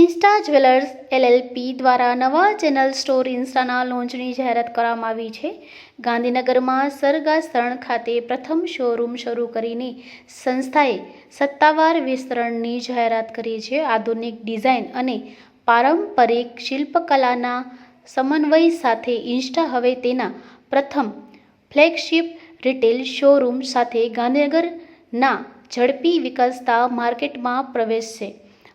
Insta jewellers LLP દ્વારા નવા channel store ઇન્સ્ટાના લોન્ચની જાહેરાત કરવામાં આવી છે. ગાંધીનગરમાં સરગાસણ ખાતે પ્રથમ શોરૂમ શરૂ કરીને સંસ્થાએ સત્તાવાર વિસ્તરણની જાહેરાત કરી છે. આધુનિક ડિઝાઇન અને પારંપરિક શિલ્પકલાના સમન્વય સાથે ઇન્સ્ટા હવે તેના પ્રથમ ફ્લેગશિપ રિટેલ શોરૂમ સાથે ગાંધીનગરના ઝડપી વિકસતા માર્કેટમાં પ્રવેશશે.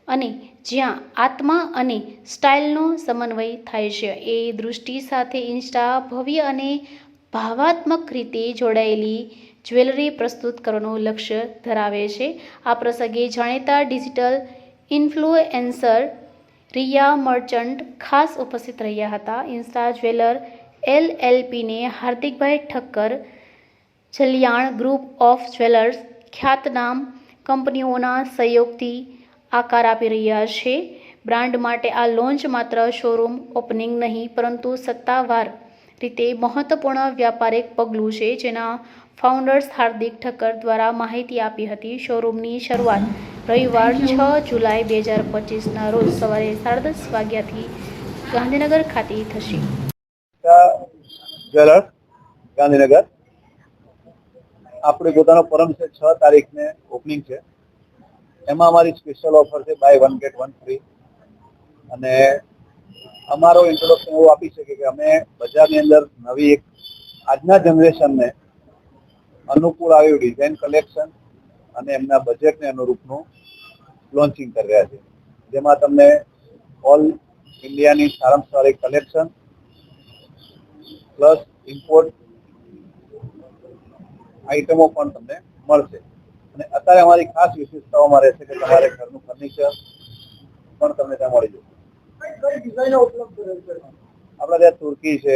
અને જ્યાં આત્મા અને સ્ટાઇલનો સમન્વય થાય છે. એ દૃષ્ટિ સાથે ઇન્સ્ટા ભવ્ય અને ભાવાત્મક રીતે જોડાયેલી જ્વેલરી પ્રસ્તુત કરવાનું લક્ષ્ય ધરાવે છે. આ પ્રસંગે જાણીતા ડિજિટલ ઇન્ફ્લુએન્સર રિયા મર્ચન્ટ ખાસ ઉપસ્થિત રહ્યા હતા. Insta jeweller L એલપીને Hardikbhai Thakkar, Jaliyan group of jewellers ખ્યાતનામ કંપનીઓના સહયોગથી આકાર આપી રહ્યા છે. બ્રાન્ડ માટે આ લોન્ચ માત્ર શોરૂમ ઓપનિંગ નહીં, પરંતુ સત્તાવાર રીતે મહત્વપૂર્ણ વ્યાપારિક પગલું છે જેના ફાઉન્ડર્સ હાર્દિક ઠક્કર દ્વારા માહિતી આપી હતી શોરૂમની શરૂઆત રવિવાર છ જુલાઈ બે હજાર પચીસના રોજ સવારે સાડા દસ વાગ્યાથી ગાંધીનગર ખાતે થશે. ગાંધીનગર. આપણે પોતાનો પરમ છે છ તારીખને ઓપનિંગ છે. એમાં અમારી સ્પેશિયલ ઓફર છે buy one get one free અને અમારો ઇન્ટ્રોડક્શન એવું આપી શકીએ કે અમે બજારની અંદર નવી એક, આજના જનરેશનને અનુકૂળ આવ્યું ડિઝાઇન કલેક્શન અને એમના બજેટને અનુરૂપનું લોન્ચિંગ કરી રહ્યા છે. જેમાં તમને ઓલ ઇન્ડિયાની સારામાં સારી કલેક્શન પ્લસ ઇમ્પોર્ટ આઇટમો પણ તમને મળશે. અત્યારે અમારી ખાસ વિશેષતાઓમાં રહેશે કે તમારે ઘરનું ફર્નિચર પણ તમને ત્યાં મળી જશે. આપણા ત્યાં તુર્કી છે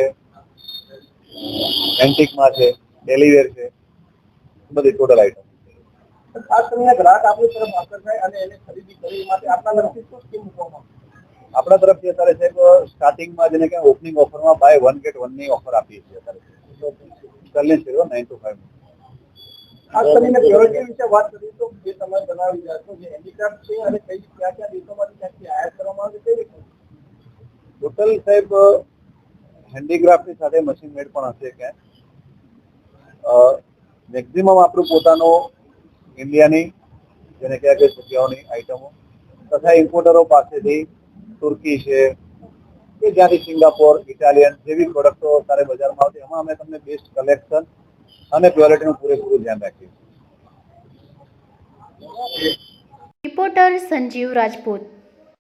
એન્ટિકમાં છે ડેલીવેર છે બધી ટોટલ આઇટમ ખાસ કરીને તરફ આકર્ષાય થાય અને એને ખરીદી કરવી માટે આપણા તરફથી અત્યારે છે સ્ટાર્ટિંગમાં જેને કે ઓપનિંગ ઓફરમાં બાય વન ગેટ વનની ઓફર આપીએ છીએ અત્યારે. ચાલીસ નાઇન ટુ ફાઈવ ખાસ કરીને પ્યોરિટી વિશે વાત કરીએ તો જે તમે બનાવી રહ્યા છો જે હેન્ડીક્રાફ્ટ છે અને કઈ કયા કયા દેશોમાંથી ત્યાંથી આયાત કરવામાં આવે છે ટોટલ સાહેબ હેન્ડીક્રાફ્ટની સાથે મશીન મેડ પણ હશે ક્યાંક. મેક્ઝિમમ આપણું પોતાનો ઇન્ડિયાની જેને કયા કઈ જગ્યાઓની આઇટમો તથા ઇમ્પોર્ટરો પાસેથી તુર્કી છે કે જ્યાંથી સિંગાપોર ઇટાલિયન જેવી પ્રોડક્ટો અત્યારે બજારમાં આવતી. એમાં અમે તમને બેસ્ટ કલેક્શન અને પ્યોરિટીનું પૂરેપૂરું ધ્યાન રાખીએ. રિપોર્ટર સંજીવ રાજપૂત.